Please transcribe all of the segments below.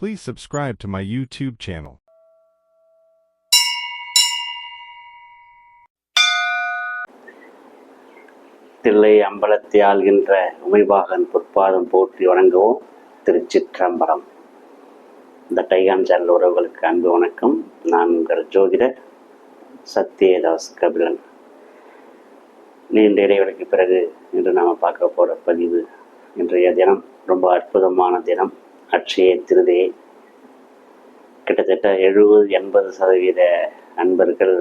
Please subscribe to my YouTube channel. Thillai அம்பலத்தை ஆள்கின்ற Umaibagan பொற்பாதம் போற்றி வணங்குவோம். திருச்சிற்றம்பலம். இந்த டைகான் சேனல் உறவுகளுக்கு அன்பு வணக்கம். நான் உங்கள் ஜோதிடர் சத்யதாஸ் கபிலன். நீண்ட இடைவெளிக்கு பிறகு இன்று நாம் பார்க்க போகிற பதிவு இன்றைய தினம் ரொம்ப அற்புதமான தினம். அட்சய திருதே. கிட்டத்தட்ட எழுபது எண்பது சதவீத அன்பர்கள்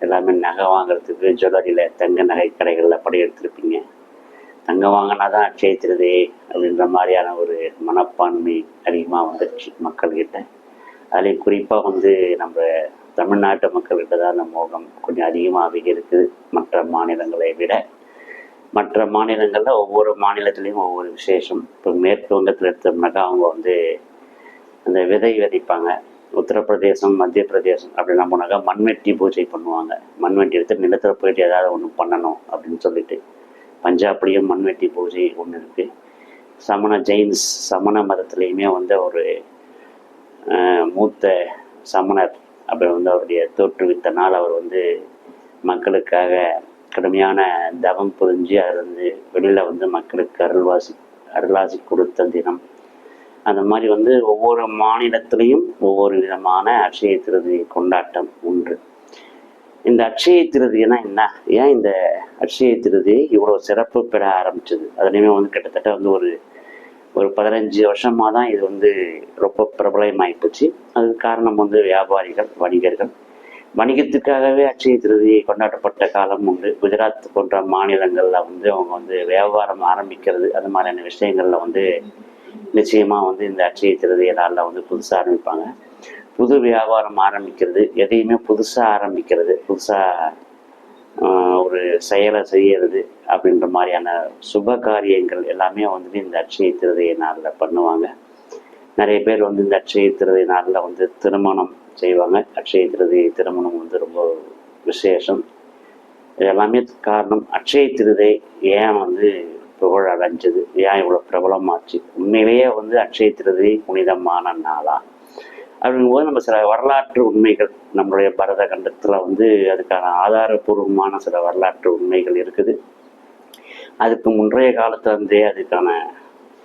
எல்லாமே நகை வாங்குறதுக்கு ஜுவல்லரியில் தங்க நகை கடைகளில் படையெடுத்திருப்பீங்க. தங்கம் வாங்கினா தான் அட்சய திருதே அப்படின்ற மாதிரியான ஒரு மனப்பான்மை அதிகமாக வந்துடுச்சு மக்கள்கிட்ட. அதுலேயும் குறிப்பாக வந்து நம்ம தமிழ்நாட்டு மக்கள்கிட்ட தான் அந்த மோகம் கொஞ்சம் அதிகமாகவே இருக்குது. மற்ற மாநிலங்களை விட மற்ற மாநிலங்களில் ஒவ்வொரு மாநிலத்துலேயும் ஒவ்வொரு விசேஷம். இப்போ மேற்கு வங்கத்தில் எடுத்தோம்னாக்கா அவங்க வந்து அந்த விதை விதைப்பாங்க. உத்தரப்பிரதேசம் மத்திய பிரதேசம் அப்படின்னு போனாக்கா மண்வெட்டி பூஜை பண்ணுவாங்க. மண்வெட்டி எடுத்து நிலத்தில் போயிட்டு ஏதாவது ஒன்று பண்ணணும் அப்படின்னு சொல்லிட்டு. பஞ்சாப்லேயும் மண்வெட்டி பூஜை ஒன்று இருக்குது சமண ஜெயின்ஸ் சமண மதத்துலேயுமே வந்து ஒரு மூத்த சமணர் அப்படி வந்து அவருடைய தோற்றுவித்த நாள் அவர் வந்து மக்களுக்காக கடுமையான தவம் புரிஞ்சு அது வெளியில் வந்து மக்களுக்கு அருள்வாசி அருளாசி கொடுத்த தினம். அந்த மாதிரி வந்து ஒவ்வொரு மாநிலத்திலையும் ஒவ்வொரு விதமான அட்சய திருதி கொண்டாட்டம் உண்டு இந்த அட்சய திருதினா என்ன? ஏன் இந்த அட்சய திருதி இவ்வளோ சிறப்பு பெற ஆரம்பிச்சது? அதுலேயுமே வந்து கிட்டத்தட்ட வந்து ஒரு ஒரு பதினஞ்சு வருஷமாக தான் இது வந்து ரொம்ப பிரபலமாகிப்போச்சு அதுக்கு காரணம் வந்து வியாபாரிகள் வணிகர்கள். வணிகத்துக்காகவே அட்சய திருதியை கொண்டாடப்பட்ட காலம் உண்டு. குஜராத் போன்ற மாநிலங்களில் வந்து அவங்க வந்து வியாபாரம் ஆரம்பிக்கிறது அது மாதிரியான விஷயங்களில் வந்து நிச்சயமாக வந்து இந்த அட்சய திருதியை நாளில் வந்து புதுசாக ஆரம்பிப்பாங்க. புது வியாபாரம் ஆரம்பிக்கிறது எதையுமே புதுசாக ஆரம்பிக்கிறது புதுசாக ஒரு செயலை செய்யறது அப்படின்ற மாதிரியான சுப காரியங்கள் எல்லாமே வந்துட்டு இந்த அட்சய திருதிய நாளில் பண்ணுவாங்க. நிறைய பேர் வந்து இந்த அட்சய திருதை நாளில் வந்து திருமணம் செய்வாங்க. அக்ஷய திருதி திருமணம் வந்து ரொம்ப விசேஷம். இது எல்லாமே காரணம் அக்ஷய திருதை ஏன் வந்து புகழ் அடைஞ்சது? ஏன் இவ்வளோ பிரபலமாச்சு? உண்மையிலேயே வந்து அக்ஷய திருதி புனிதமான நாளா? அப்படிங்கும்போது நம்ம சில வரலாற்று உண்மைகள் நம்மளுடைய பரத கண்டத்தில் வந்து அதுக்கான ஆதாரபூர்வமான சில வரலாற்று உண்மைகள் இருக்குது. அதுக்கு முன்றைய காலத்துல இருந்தே அதுக்கான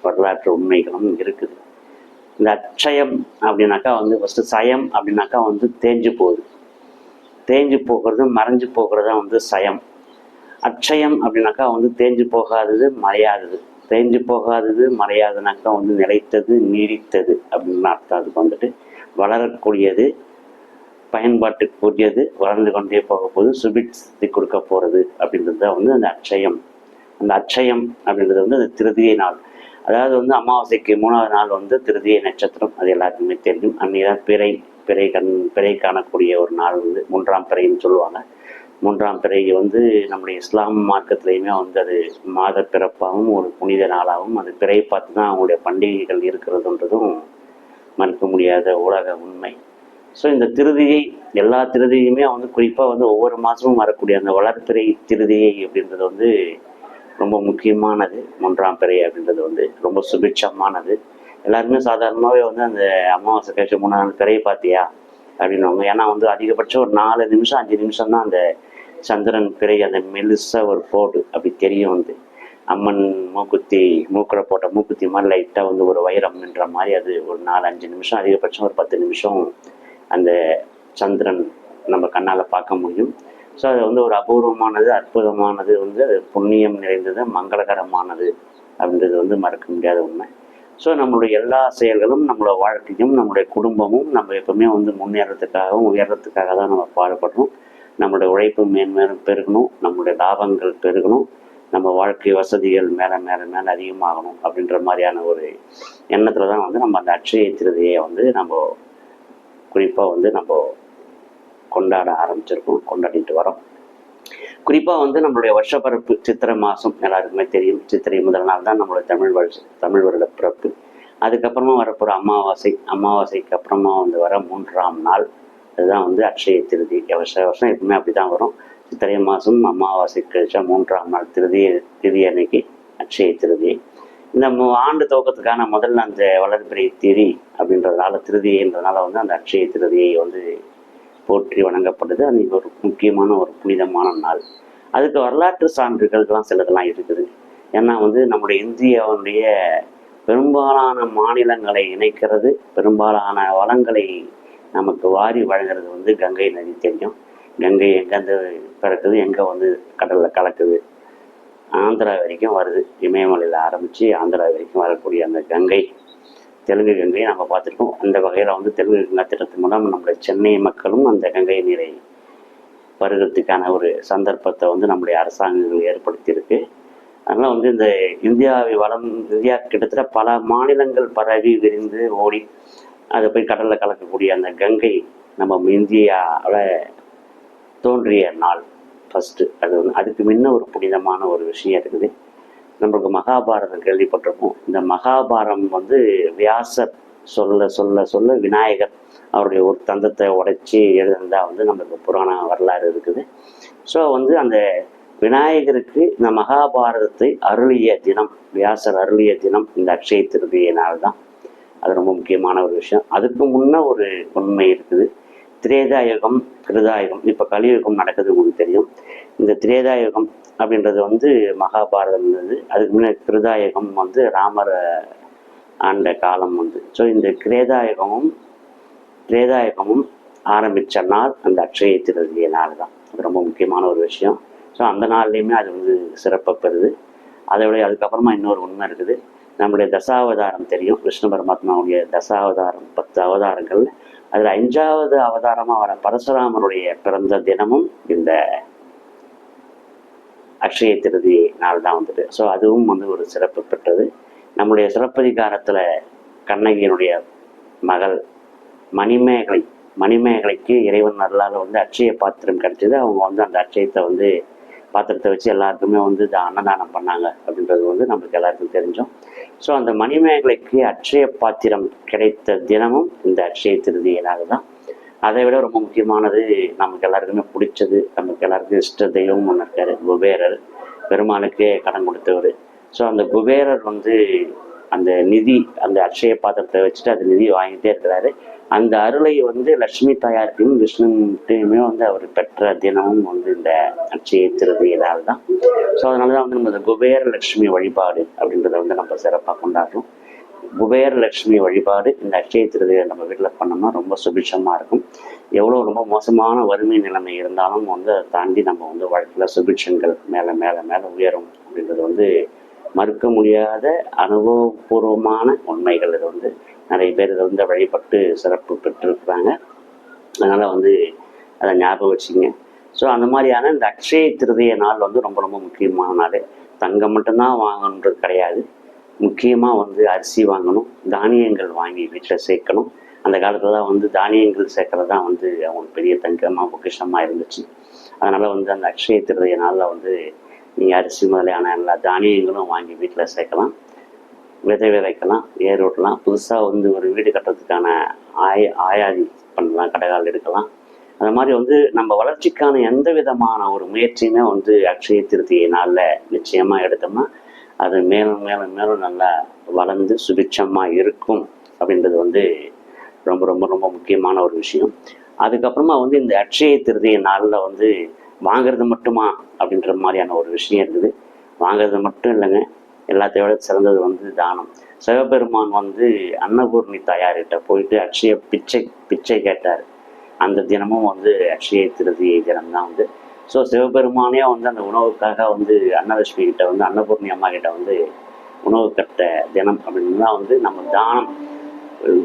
வரலாற்று உண்மைகளும் இருக்குது. இந்த அட்சயம் அப்படின்னாக்கா வந்து ஃபஸ்ட்டு சயம் அப்படின்னாக்கா வந்து தேஞ்சு போகுது. தேஞ்சு போகிறது மறைஞ்சு போகிறது தான் வந்து சயம். அட்சயம் அப்படின்னாக்கா வந்து தேஞ்சு போகாதது மறையாதது. தேஞ்சு போகாதது மறையாதுனாக்கா வந்து நிலைத்தது நீடித்தது அப்படின்னு அர்த்தம். அதுக்கு வந்துட்டு வளரக்கூடியது பயன்பாட்டுக்குரியது வளர்ந்து கொண்டே போக போது சுபிட்சி கொடுக்க போகிறது அப்படின்றது தான் வந்து அந்த அட்சயம் அந்த அட்சயம் அப்படின்றது வந்து அந்த திருதியை நாள். அதாவது வந்து அமாவாசைக்கு மூணாவது நாள் வந்து திருதியை நட்சத்திரம் அது எல்லாருக்குமே தெரியும். அன்னைக்கு தான் பிறை பிறை கண் பிறை காணக்கூடிய ஒரு நாள் வந்து மூன்றாம் பிறைன்னு சொல்லுவாங்க. மூன்றாம் பிறை வந்து நம்முடைய இஸ்லாம் மார்க்கத்திலையுமே வந்து அது மாத பிறப்பாகவும் ஒரு புனித நாளாகவும் அது பிறை பார்த்து தான் அவங்களுடைய பண்டிகைகள் இருக்கிறதுன்றதும் மறுக்க முடியாத உலக உண்மை. ஸோ இந்த திருதியை எல்லா திருதியுமே வந்து குறிப்பாக வந்து ஒவ்வொரு மாதமும் வரக்கூடிய அந்த வளர்ப்பிறை திருதியை அப்படின்றது வந்து ரொம்ப முக்கியமானது. மூன்றாம் பிறை அப்படின்றது வந்து ரொம்ப சுபிட்சமானது. எல்லாருமே சாதாரணமாகவே வந்து அந்த அமாவாசை கழிச்சு மூணாவது நாள் பிறையை பார்த்தியா? அப்படின்னுவாங்க. ஏன்னா வந்து அதிகபட்சம் ஒரு நாலு நிமிஷம் அஞ்சு நிமிஷம் தான் அந்த சந்திரன் பிறை அந்த மெலுசாக ஒரு போடு அப்படி தெரியும் வந்து. அம்மன் மூக்குத்தி மூக்கில் போட்ட மூக்குத்தி மாதிரி லைட்டாக வந்து ஒரு வைரம்ன்ற மாதிரி அது ஒரு நாலு அஞ்சு நிமிஷம் அதிகபட்சம் ஒரு பத்து நிமிஷம் அந்த சந்திரன் நம்ம கண்ணால் பார்க்க முடியும். ஸோ அது வந்து ஒரு அபூர்வமானது அற்புதமானது வந்து அது புண்ணியம் நிறைந்தது மங்களகரமானது அப்படின்றது வந்து மறக்க முடியாத உண்மை. ஸோ நம்மளுடைய எல்லா செயல்களும் நம்மளோட வாழ்க்கையும் நம்மளுடைய குடும்பமும் நம்ம எப்பவுமே வந்து முன்னேறத்துக்காகவும் உயர்றதுக்காக தான் நம்ம பாடுபடுறோம் நம்மளுடைய உழைப்பு மேன்மேலும் பெருகணும் நம்மளுடைய லாபங்கள் பெருகணும் நம்ம வாழ்க்கை வசதிகள் மேலே மேலே மேலே அதிகமாகணும் அப்படின்ற மாதிரியான ஒரு எண்ணத்தில் தான் வந்து நம்ம அந்த அட்சய திருதியை வந்து நம்ம குறிப்பாக வந்து நம்ம கொண்டாட ஆரம்பிச்சிருக்கோம் கொண்டாடிட்டு வரோம். குறிப்பாக வந்து நம்மளுடைய வருஷப்பரப்பு சித்திரை மாதம் எல்லாருக்குமே தெரியும். சித்திரை முதல் நாள் தான் நம்மளுடைய தமிழ் வருஷ தமிழ் வருட பிறப்பு. அதுக்கப்புறமா வரப்போகிற அமாவாசை அமாவாசைக்கு அப்புறமா வந்து வர மூன்றாம் நாள். அதுதான் வந்து அக்ஷய திருதி வருஷ வருஷம் எப்பவுமே அப்படி தான் வரும். சித்திரை மாதம் அமாவாசை கழிச்சா மூன்றாம் நாள் திருதி திருதி அன்னைக்கு அக்ஷய திருதி. இந்த ஆண்டு துவக்கத்துக்கான முதல்ல அந்த வளர்பிறை திரி அப்படின்றதுனால திருதியன்றதுனால வந்து அந்த அக்ஷய திருதியை வந்து போற்றி வணங்கப்படுது. அன்னைக்கு ஒரு முக்கியமான ஒரு புனிதமான நாள். அதுக்கு வரலாற்று சான்றுகள்லாம் சிலதெல்லாம் இருக்குது. ஏன்னா வந்து நம்முடைய இந்தியாவுடைய பெரும்பாலான மாநிலங்களை இணைக்கிறது பெரும்பாலான வளங்களை நமக்கு வாரி வழங்குறது வந்து கங்கை நதி தெரியும். கங்கை எங்கேருந்து பிறக்குது எங்கே வந்து கடலில் கலக்குது. ஆந்திரா வரைக்கும் வருது. இமயமலையில் ஆரம்பித்து ஆந்திரா வரைக்கும் வரக்கூடிய அந்த கங்கை தெலுங்கு கங்கையை நம்ம பார்த்துருக்கோம் அந்த வகையில் வந்து தெலுங்கு கங்கா திட்டத்தின் மூலம் நம்முடைய சென்னை மக்களும் அந்த கங்கை நீரை பருகிறதுக்கான ஒரு சந்தர்ப்பத்தை வந்து நம்முடைய அரசாங்கங்கள் ஏற்படுத்தியிருக்கு. அதனால் வந்து இந்த இந்தியாவை வளம் இந்தியா கிட்டத்தட்ட பல மாநிலங்கள் பரவி விரிந்து ஓடி அதை போய் கடலில் கலக்கக்கூடிய அந்த கங்கை நம்ம இந்தியாவில் தோன்றிய நாள். ஃபஸ்ட்டு அது வந்து அதுக்கு முன்ன ஒரு புனிதமான ஒரு விஷயம் இருக்குது. நம்மளுக்கு மகாபாரதம் கேள்விப்பட்டிருப்போம். இந்த மகாபாரதம் வந்து வியாசர் சொல்ல சொல்ல சொல்ல விநாயகர் அவருடைய ஒரு தந்தத்தை உடைச்சி எழுதுனதா வந்து நம்மளுக்கு புராண வரலாறு இருக்குது. ஸோ வந்து அந்த விநாயகருக்கு இந்த மகாபாரதத்தை அருளிய தினம் வியாசர் அருளிய தினம் இந்த அக்ஷய திருதிய நாள் தான் அது ரொம்ப முக்கியமான ஒரு விஷயம். அதுக்கு முன்னே ஒரு உண்மை இருக்குது. திரேதாயுகம் கிருதாயுகம் இப்போ கலியுகம் நடக்குது உங்களுக்கு தெரியும். இந்த திரேதாயுகம் அப்படின்றது வந்து மகாபாரதம் இருந்தது. அதுக்கு முன்ன கிருதாயகம் வந்து ராமர் ஆண்ட காலம் வந்து. ஸோ இந்த கிரேதாயகமும் கிரேதாயகமும் ஆரம்பித்த நாள் அந்த அக்ஷய திருதிய நாள் தான். அது ரொம்ப முக்கியமான ஒரு விஷயம். ஸோ அந்த நாள்லேயுமே அது வந்து சிறப்பை பெறுது. அதை விட அதுக்கப்புறமா இன்னொரு உண்மை இருக்குது. நம்முடைய தசாவதாரம் தெரியும். விஷ்ணு பரமாத்மாவுடைய தசாவதாரம் பத்து அவதாரங்கள். அதில் அஞ்சாவது அவதாரமாக வர பரசுராமனுடைய பிறந்த தினமும் இந்த அக்ஷய திருதி நாள் தான் வந்துட்டு. ஸோ அதுவும் வந்து ஒரு சிறப்பு பெற்றது. நம்முடைய சிறப்பதிகாரத்தில் கண்ணகியினுடைய மகள் மணிமேகலை மணிமேகலைக்கு இறைவன் நல்லால வந்து அட்சய பாத்திரம் கிடைச்சது. அவங்க வந்து அந்த அட்சயத்தை வந்து பாத்திரத்தை வச்சு எல்லாருக்குமே வந்து இதை அன்னதானம் பண்ணாங்க அப்படின்றது வந்து நம்மளுக்கு எல்லாருக்கும் தெரிஞ்சோம். ஸோ அந்த மணிமேகலைக்கு அட்சய பாத்திரம் கிடைத்த தினமும் இந்த அக்ஷய திருதியினால தான் அதை விட ரொம்ப முக்கியமானது நமக்கு எல்லாருக்குமே பிடிச்சது நமக்கு எல்லாருக்கும் இஷ்ட தெய்வம் ஒன்று இருக்காரு குபேரர். பெருமாளுக்கே கடன் கொடுத்தவர். ஸோ அந்த குபேரர் வந்து அந்த நிதி அந்த அட்சய பாத்திரத்தை வச்சுட்டு அந்த நிதி வாங்கிட்டே இருக்கிறாரு. அந்த அருளை வந்து லட்சுமி தாயாருக்கும் விஷ்ணுட்டையுமே வந்து அவர் பெற்ற தினமும் வந்து இந்த அக்ஷய திருதியினால் தான் ஸோ அதனால தான் வந்து நம்ம இந்த குபேர லட்சுமி வழிபாடு அப்படின்றத வந்து நம்ம சிறப்பாக கொண்டாடுறோம். குபேர லட்சுமி வழிபாடு இந்த அட்சய திருதியை நம்ம வீட்டில் பண்ணோம்னா ரொம்ப சுபிட்சமாக இருக்கும். எவ்வளோ ரொம்ப மோசமான வறுமை நிலைமை இருந்தாலும் வந்து அதை தாண்டி நம்ம வந்து வாழ்க்கையில் சுபிட்சங்கள் மேலே மேலே மேலே உயரும் அப்படின்றது வந்து மறுக்க முடியாத அனுபவபூர்வமான உண்மைகள் இது வந்து நிறைய பேர் இதை வந்து வழிபட்டு சிறப்பு பெற்றிருக்கிறாங்க. அதனால் வந்து அதை ஞாபகம் வச்சுங்க ஸோ அந்த மாதிரியான இந்த அக்ஷய திருதிய நாள் வந்து ரொம்ப ரொம்ப முக்கியமான நாள். தங்கம் மட்டும்தான் வாங்கணுன்றது கிடையாது. முக்கியமாக வந்து அரிசி வாங்கணும் தானியங்கள் வாங்கி வீட்டில் சேர்க்கணும். அந்த காலத்தில் தான் வந்து தானியங்கள் சேர்க்கறது தான் வந்து அவங்களுக்கு பெரிய தங்கமாக பொக்கிஷமாக இருந்துச்சு. அதனால் வந்து அந்த அக்ஷய திருதிய நாளில் வந்து நீங்கள் அரிசி முதலியான எல்லா தானியங்களும் வாங்கி வீட்டில் சேர்க்கலாம். விதை விதைக்கலாம் ஏர் ஓட்டலாம் புதுசாக வந்து ஒரு வீடு கட்டுறதுக்கான ஆய ஆயாதி பண்ணலாம் கடைகால் எடுக்கலாம். அந்த மாதிரி வந்து நம்ம வளர்ச்சிக்கான எந்த விதமான ஒரு முயற்சியுமே வந்து அக்ஷய திருத்திய நாளில் நிச்சயமாக எடுத்தோம்னா அது மேலும் மேலும் மேலும் நல்லா வளர்ந்து சுபிட்சமாக இருக்கும் அப்படின்றது வந்து ரொம்ப ரொம்ப ரொம்ப முக்கியமான ஒரு விஷயம். அதுக்கப்புறமா வந்து இந்த அட்சய திருதிய நாளில் வந்து வாங்குறது மட்டுமா அப்படின்ற மாதிரியான ஒரு விஷயம் இருக்குது. வாங்குறது மட்டும் இல்லைங்க எல்லாத்தையும் விட சிறந்தது வந்து தானம். சிவபெருமான் வந்து அன்னபூர்ணி தாயார்கிட்ட போயிட்டு அக்ஷய பிச்சை பிச்சை கேட்டார். அந்த தினமும் வந்து அக்ஷய திருதியை தினம் தான் வந்து ஸோ சிவபெருமானே வந்து அந்த உணவுக்காக வந்து அன்னலட்சுமி கிட்ட வந்து அன்னபூர்ணி அம்மா கிட்ட வந்து உணவு கட்ட தினம் அப்படின்னு தான் வந்து நம்ம தானம்.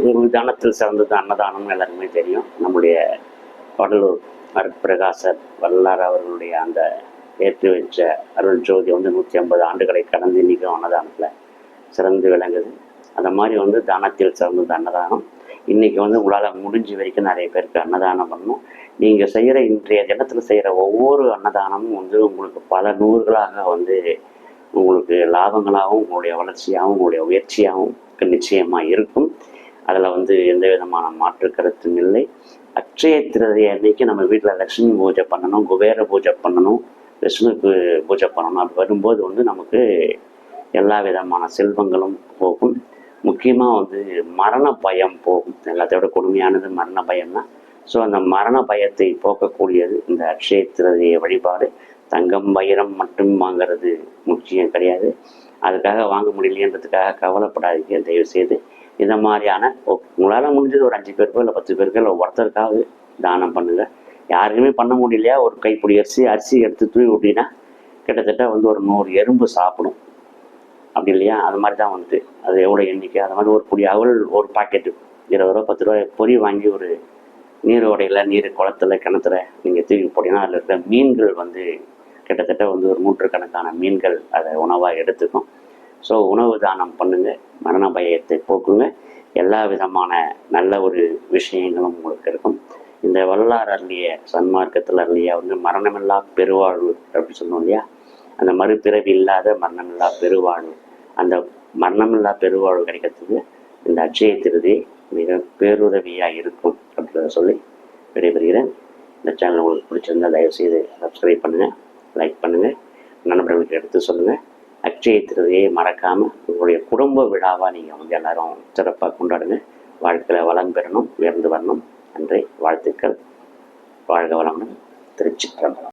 ஒரு தானத்தில் சிறந்தது அன்னதானம் எல்லாருக்குமே தெரியும். நம்முடைய வடலூர் அருட்பிரகாசர் வல்லார் அவர்களுடைய அந்த ஏற்றி வச்ச அருள் ஜோதி வந்து நூற்றி ஐம்பது ஆண்டுகளை கடந்து இன்றைக்கும் அன்னதானத்தில் சிறந்து விளங்குது. அந்த மாதிரி வந்து தானத்தில் சிறந்தது அன்னதானம். இன்றைக்கி வந்து உங்களால் முடிஞ்ச வரைக்கும் நிறைய பேருக்கு அன்னதானம் பண்ணணும். நீங்கள் செய்கிற இன்றைய தினத்தில் செய்கிற ஒவ்வொரு அன்னதானமும் வந்து உங்களுக்கு பல நூறுகளாக வந்து உங்களுக்கு லாபங்களாகவும் உங்களுடைய வளர்ச்சியாகவும் உங்களுடைய உயர்ச்சியாகவும் நிச்சயமாக இருக்கும். அதில் வந்து எந்த விதமான மாற்று கருத்தும் இல்லை. அக்ஷய திருதி அன்னைக்கு நம்ம வீட்டில் லக்ஷ்மி பூஜை பண்ணணும் குபேர பூஜை பண்ணணும் விஷ்ணுக்கு பூஜை பண்ணணும். அப்படி வரும்போது வந்து நமக்கு எல்லா விதமான செல்வங்களும் போகும். முக்கியமாக வந்து மரண பயம் போகும். எல்லாத்தையோட கொடுமையானது மரண பயம் தான் ஸோ அந்த மரண பயத்தை போக்கக்கூடியது இந்த அக்ஷய திருதிய வழிபாடு. தங்கம் வைரம் மட்டும் வாங்கிறது முக்கியம் கிடையாது. அதுக்காக வாங்க முடியலையன்றதுக்காக கவலைப்படாதீங்க தயவு செய்து இந்த மாதிரியான உங்களால் முடிஞ்சது ஒரு அஞ்சு பேருக்கோ இல்லை பத்து பேருக்கோ இல்லை ஒருத்தருக்காவது தானம் பண்ணுங்க. யாருக்குமே பண்ண முடியலையா? ஒரு கைப்பிடி அரிசி அரிசி எடுத்து தூவி விட்டீங்கன்னா கிட்டத்தட்ட வந்து ஒரு நூறு எறும்பு சாப்பிடும். அப்படி இல்லையா? அது மாதிரி தான் வந்துட்டு. அது எவ்வளோ எண்ணிக்கை? அது மாதிரி ஒரு புடி அவல் ஒரு பாக்கெட்டு. இருபது ரூபா பத்து ரூபா பொரி வாங்கி ஒரு நீரோடையில் நீர் குளத்துல கிணத்துல நீங்கள் தூக்கி போட்டீங்கன்னா அதில் இருக்கிற மீன்கள் வந்து கிட்டத்தட்ட வந்து ஒரு நூற்றுக்கணக்கான மீன்கள் அதை உணவாக எடுத்துக்கும். ஸோ உணவு தானம் பண்ணுங்கள் மரண பயத்தை போக்குங்க. எல்லா விதமான நல்ல ஒரு விஷயங்களும் உங்களுக்கு இருக்கும். இந்த வல்லார் அருளிய சன்மார்க்கத்தில் அருளிய வந்து மரணமில்லா பெருவாழ்வு அப்படின்னு சொன்னோம் இல்லையா? அந்த மறுபிறவி இல்லாத மரணமில்லா பெருவாழ்வு. அந்த மரணமில்லா பெருவாழ்வு கிடைக்கிறதுக்கு இந்த அட்சய திருதி மிக பேருதவியாக இருக்கும். அப்படின்றத சொல்லி விடைபெறுகிறேன். இந்த சேனல் உங்களுக்கு பிடிச்சிருந்தா தயவுசெய்து சப்ஸ்கிரைப் பண்ணுங்கள் லைக் பண்ணுங்கள் நண்பர்களுக்கு எடுத்து சொல்லுங்கள் அக்ஷய திருதியை மறக்காமல் உங்களுடைய குடும்ப விழாவாக நீங்கள் வந்து எல்லாரும் சிறப்பாக கொண்டாடுங்க. வாழ்க்கையில் வளம் பெறணும் உயர்ந்து வரணும். நன்றி வாழ்த்துக்கள். வாழ்க வளமுடன் திருச்சிற்றம்பலம்.